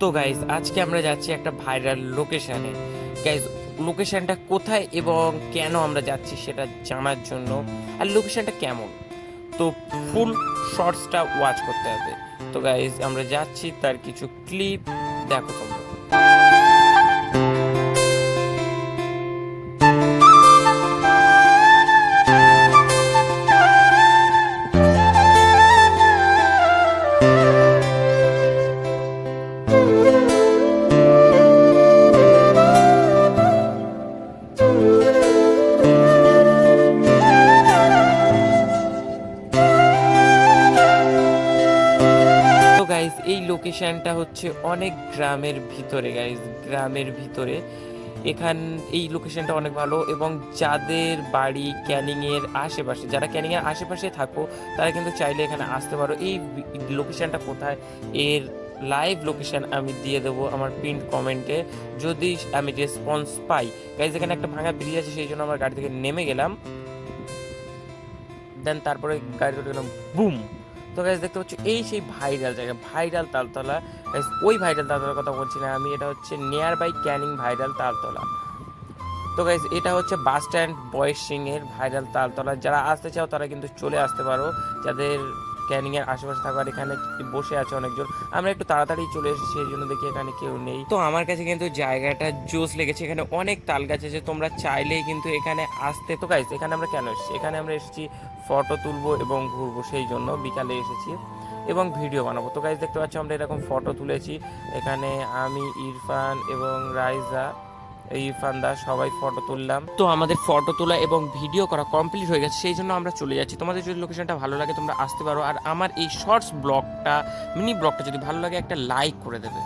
তো গাইজ আজকে আমরা যাচ্ছি একটা ভাইরাল লোকেশানে গাইজ লোকেশানটা কোথায় এবং কেন আমরা যাচ্ছি সেটা জানার জন্য আর লোকেশানটা কেমন? তো ফুল শর্টসটা ওয়াচ করতে হবে। তো গাইজ আমরা যাচ্ছি, তার কিছু ক্লিপ দেখো তোমরা। এই লোকেশনটা হচ্ছে অনেক গ্রামের ভিতরে গাইজ গ্রামের ভিতরে। এখান, এই লোকেশনটা অনেক ভালো এবং যাদের বাড়ি ক্যানিংয়ের আশেপাশে, যারা ক্যানিংয়ের আশেপাশে থাকো, তারা কিন্তু চাইলে এখানে আসতে পারো। এই লোকেশনটা কোথায়? এর লাইভ লোকেশন আমি দিয়ে দেবো আমার প্রিন্ট কমেন্টে যদি আমি রেসপন্স পাই গাইজ এখানে একটা ভাঙা ব্রিজ আছে, সেই জন্য আমার গাড়ি থেকে নেমে গেলাম। দেন তারপরে গাড়ি গেলাম বুম তো গাইজ দেখতে পাচ্ছ, এই সেই ভাইরাল জায়গা ভাইরাল তালতলা। ওই ভাইরাল তালতলার কথা বলছি না আমি, এটা হচ্ছে near by Canning viral Taltala. তো গাইজ এটা হচ্ছে বাস স্ট্যান্ড বয়েস সিং এর ভাইরাল তালতলা। যারা আসতে চাও, তারা কিন্তু চলে আসতে পারো। যাদের ক্যানিং এর আশেপাশে থাকার এখানে বসে আছে অনেকজন। আমরা একটু তাড়াতাড়ি চলে এসেছি সেই জন্য দেখি এখানে কেউ নেই। তো আমার কাছে কিন্তু জায়গাটা জোস লেগেছে এখানে অনেক তাল গাছ আছে তোমরা চাইলেই কিন্তু এখানে আসতে তো গাইজ এখানে আমরা কেন এসেছি? এখানে আমরা এসেছি ফটো তুলবো এবং ঘুরবো সেই জন্য বিকালে এসেছি এবং ভিডিও বানাবো। তো গাইজ দেখতে পাচ্ছ আমরা এরকম ফটো তুলেছি। এখানে আমি ইরফান এবং রাইজা ইরফান দা সবাই ফটো তুললাম। তো আমাদের ফটো তোলা এবং ভিডিও করা কমপ্লিট হয়ে গেছে, সেই জন্য আমরা চলে যাচ্ছি। তোমাদের যদি লোকেশনটা ভালো লাগে, তোমরা আসতে পারো। আর আমার এই শর্টস ব্লগটা মিনি ব্লগটা যদি ভালো লাগে, একটা লাইক করে দেবে।